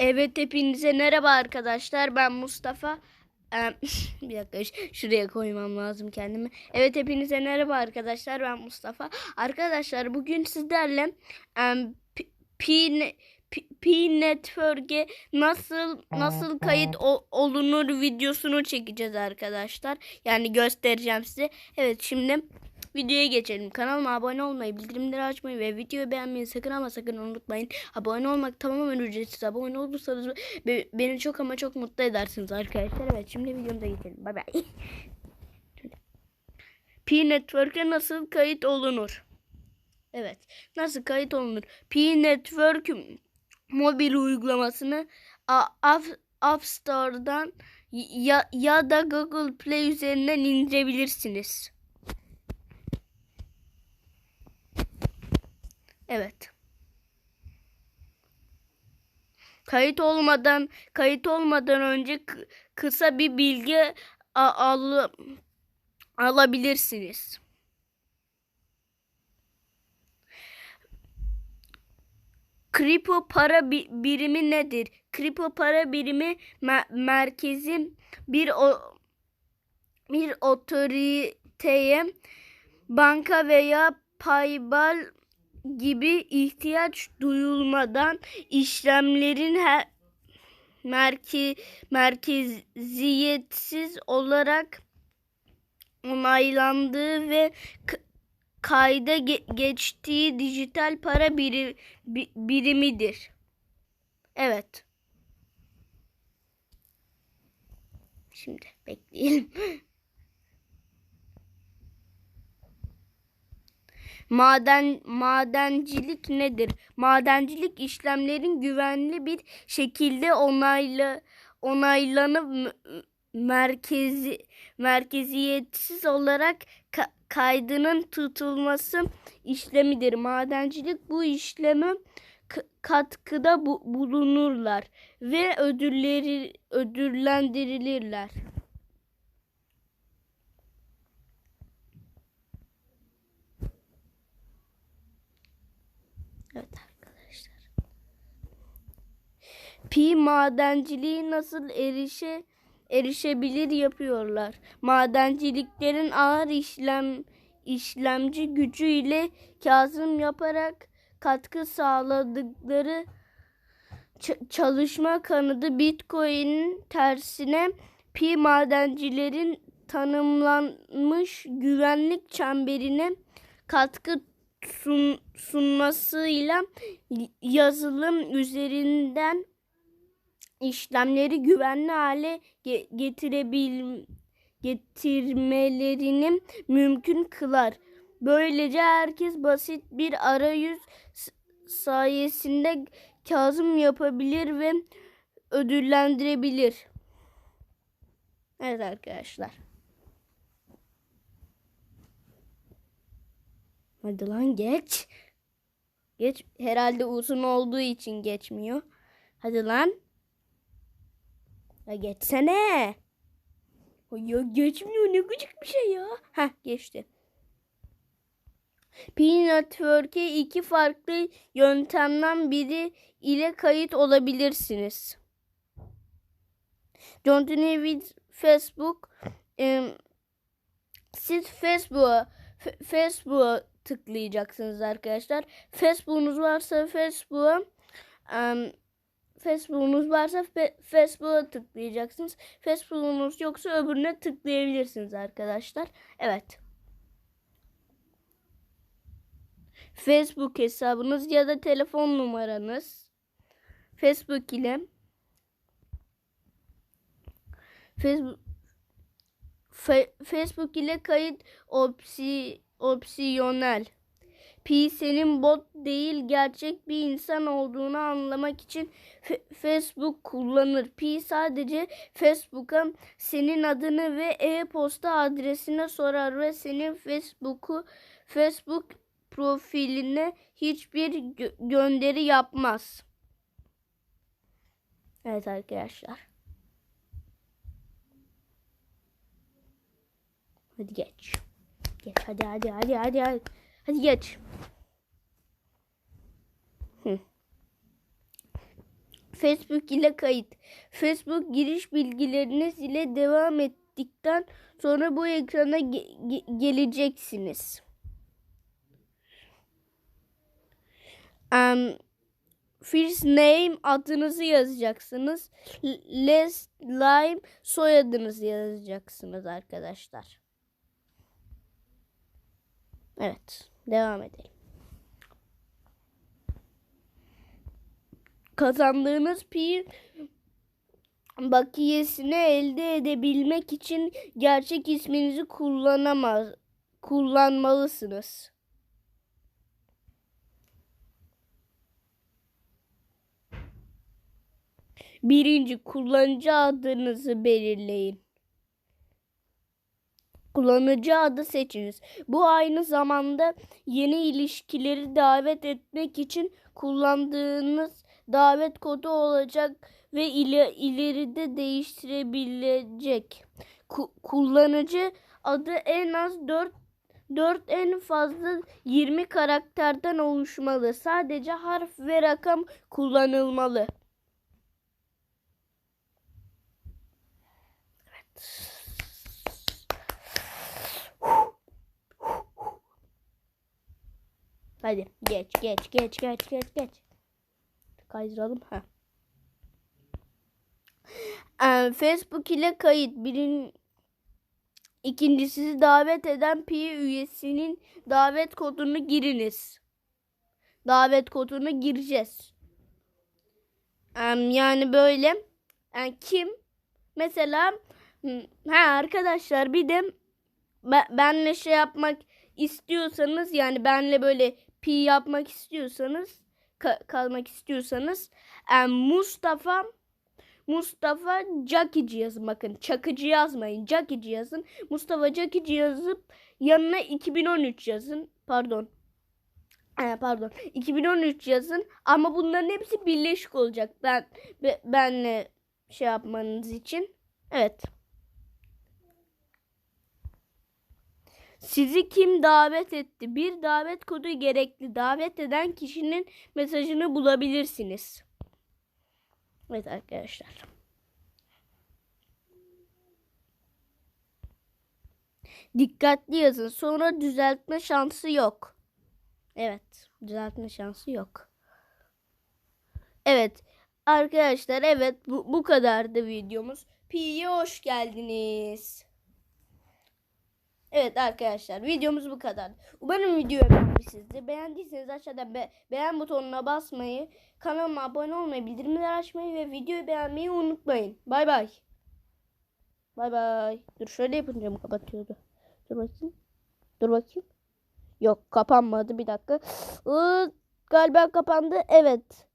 Evet hepinize merhaba arkadaşlar. Ben Mustafa. Bir dakika şuraya koymam lazım kendimi. Evet hepinize merhaba arkadaşlar. Ben Mustafa. Arkadaşlar bugün sizlerle em, P, P, P, Network'e nasıl nasıl kayıt olunur videosunu çekeceğiz arkadaşlar. Yani göstereceğim size. Evet şimdi videoya geçelim. Kanalıma abone olmayı, bildirimleri açmayı ve videoyu beğenmeyi sakın ama sakın unutmayın. Abone olmak tamamen ücretsiz. Abone olursanız be- beni çok ama çok mutlu edersiniz arkadaşlar. Evet şimdi videomuza geçelim. Bay bay. P Network'e nasıl kayıt olunur? Evet. Nasıl kayıt olunur? P Network mobil uygulamasını App, App Store'dan ya, ya da Google Play üzerinden indirebilirsiniz. Evet. Kayıt olmadan kayıt olmadan önce kısa bir bilgi al alabilirsiniz. Kripo para bi- birimi nedir? Kripo para birimi me- merkezi bir o bir otoriteye banka veya paybal gibi ihtiyaç duyulmadan işlemlerin her merke, merkeziyetsiz olarak onaylandığı ve kayda ge- geçtiği dijital para biri, bi- birimidir. Evet. Şimdi bekleyelim. Maden madencilik nedir? Madencilik işlemlerin güvenli bir şekilde onaylı onaylanıp merkezi merkeziyetsiz olarak ka- kaydının tutulması işlemidir. Madencilik bu işleme katkıda bu- bulunurlar ve ödülleri ödüllendirilirler. Evet arkadaşlar. Pi madenciliği nasıl erişe erişebilir yapıyorlar. Madenciliklerin ağır işlem işlemci gücüyle kazım yaparak katkı sağladıkları çalışma kanadı Bitcoin'in tersine pi madencilerin tanımlanmış güvenlik çemberine katkı sun, sunmasıyla yazılım üzerinden işlemleri güvenli hale ge- getirebil getirmelerini mümkün kılar. Böylece herkes basit bir arayüz sayesinde kazım yapabilir ve ödüllendirebilir. Evet arkadaşlar. Hadi lan geç. Geç. Herhalde uzun olduğu için geçmiyor. Hadi lan. Ya geçsene. Ya geçmiyor ne gıcık bir şey ya. Heh geçti. Pi Network'e iki farklı yöntemden biri ile kayıt olabilirsiniz. Continue with Facebook. Em, siz Facebook'a Facebook'a tıklayacaksınız arkadaşlar. Facebook'unuz varsa Facebook'a em, Facebook'unuz varsa Facebook'a tıklayacaksınız. Facebook'unuz yoksa öbürüne tıklayabilirsiniz arkadaşlar. Evet. Facebook hesabınız ya da telefon numaranız Facebook ile Facebook Facebook ile kayıt opsi opsiyonel. Pi senin bot değil gerçek bir insan olduğunu anlamak için Facebook kullanır. Pi sadece Facebook'a senin adını ve e-posta adresini sorar ve senin Facebook'u Facebook profiline hiçbir gö- gönderi yapmaz. Evet arkadaşlar. Hadi geç. Geç hadi hadi hadi hadi hadi. Hadi geç. Hı. Facebook ile kayıt. Facebook giriş bilgileriniz ile devam ettikten sonra bu ekrana ge- ge- geleceksiniz. Em, first name adınızı yazacaksınız. Last name soyadınızı yazacaksınız arkadaşlar. Evet, devam edelim. Kazandığınız pi bakiyesini elde edebilmek için gerçek isminizi kullanamaz kullanmalısınız. Birinci kullanıcı adınızı belirleyin. Kullanıcı adı seçiniz. Bu aynı zamanda yeni ilişkileri davet etmek için kullandığınız davet kodu olacak ve ile, ileride değiştirebilecek. Ku- kullanıcı adı en az 4 4 en fazla 20 karakterden oluşmalı. Sadece harf ve rakam kullanılmalı. Hadi geç geç geç geç geç geç. Kaydıralım. Ha. Ee, Facebook ile kayıt. Birin İkincisi davet eden pi üyesinin davet kodunu giriniz. Davet kodunu gireceğiz. Em, yani böyle yani kim mesela ha arkadaşlar bir de be- benle şey yapmak istiyorsanız yani benle böyle pi yapmak istiyorsanız ka- kalmak istiyorsanız em, Mustafa Mustafa Cakici yazın bakın. Çakıcı yazmayın. Cakici yazın. Mustafa Cakici yazıp yanına 2013 yazın. Pardon. Ee, pardon. 2013 yazın ama bunların hepsi birleşik olacak. Ben be- benle şey yapmanız için. Evet. Sizi kim davet etti? Bir davet kodu gerekli. Davet eden kişinin mesajını bulabilirsiniz. Evet arkadaşlar. Dikkatli yazın. Sonra düzeltme şansı yok. Evet. Düzeltme şansı yok. Evet. Arkadaşlar evet bu, bu kadardı videomuz. Pi'ye hoş geldiniz. Evet arkadaşlar videomuz bu kadar. Umarım videoyu beğenmişsinizdir. Beğendiyseniz aşağıda be beğen butonuna basmayı, kanalıma abone olmayı, bildirimleri açmayı ve videoyu beğenmeyi unutmayın. Bay bay. Bay bay. Dur şöyle yapınca mı kapatıyordu? Dur bakayım. Dur bakayım. Yok kapanmadı bir dakika. Iı, galiba kapandı. Evet.